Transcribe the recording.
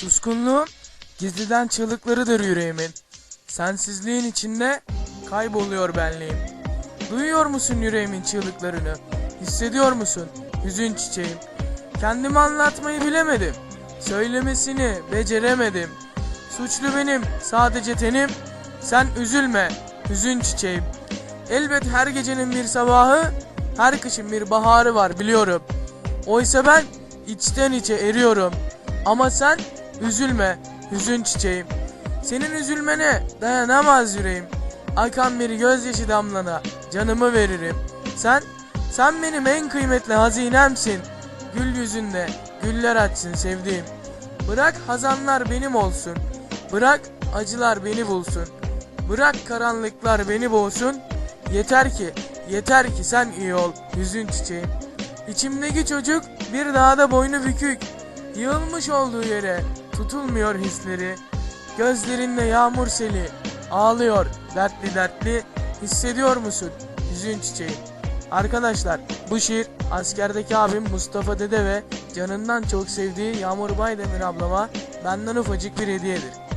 Suskunluğum gizliden çığlıklarıdır yüreğimin. Sensizliğin içinde kayboluyor benliğim. Duyuyor musun yüreğimin çığlıklarını? Hissediyor musun hüzün çiçeğim? Kendimi anlatmayı bilemedim. Söylemesini beceremedim. Suçlu benim sadece tenim. Sen üzülme hüzün çiçeğim. Elbet her gecenin bir sabahı, her kışın bir baharı var biliyorum. Oysa ben içten içe eriyorum. Ama sen üzülme hüzün çiçeğim. Senin üzülmene dayanamaz yüreğim. Akan bir gözyaşı damlana canımı veririm. Sen, sen benim en kıymetli hazinemsin. Gül yüzünde güller açsın sevdiğim. Bırak hazanlar benim olsun. Bırak acılar beni bulsun. Bırak karanlıklar beni boğsun. Yeter ki, yeter ki sen iyi ol hüzün çiçeğim. İçimdeki çocuk bir dağda boynu bükük. Yığılmış olduğu yere tutulmuyor hisleri. Gözlerinde yağmur seli ağlıyor dertli dertli. Hissediyor musun hüzün çiçeği? Arkadaşlar bu şiir askerdeki abim Mustafa Dede ve canından çok sevdiği Yağmur Baydemir ablama benden ufacık bir hediyedir.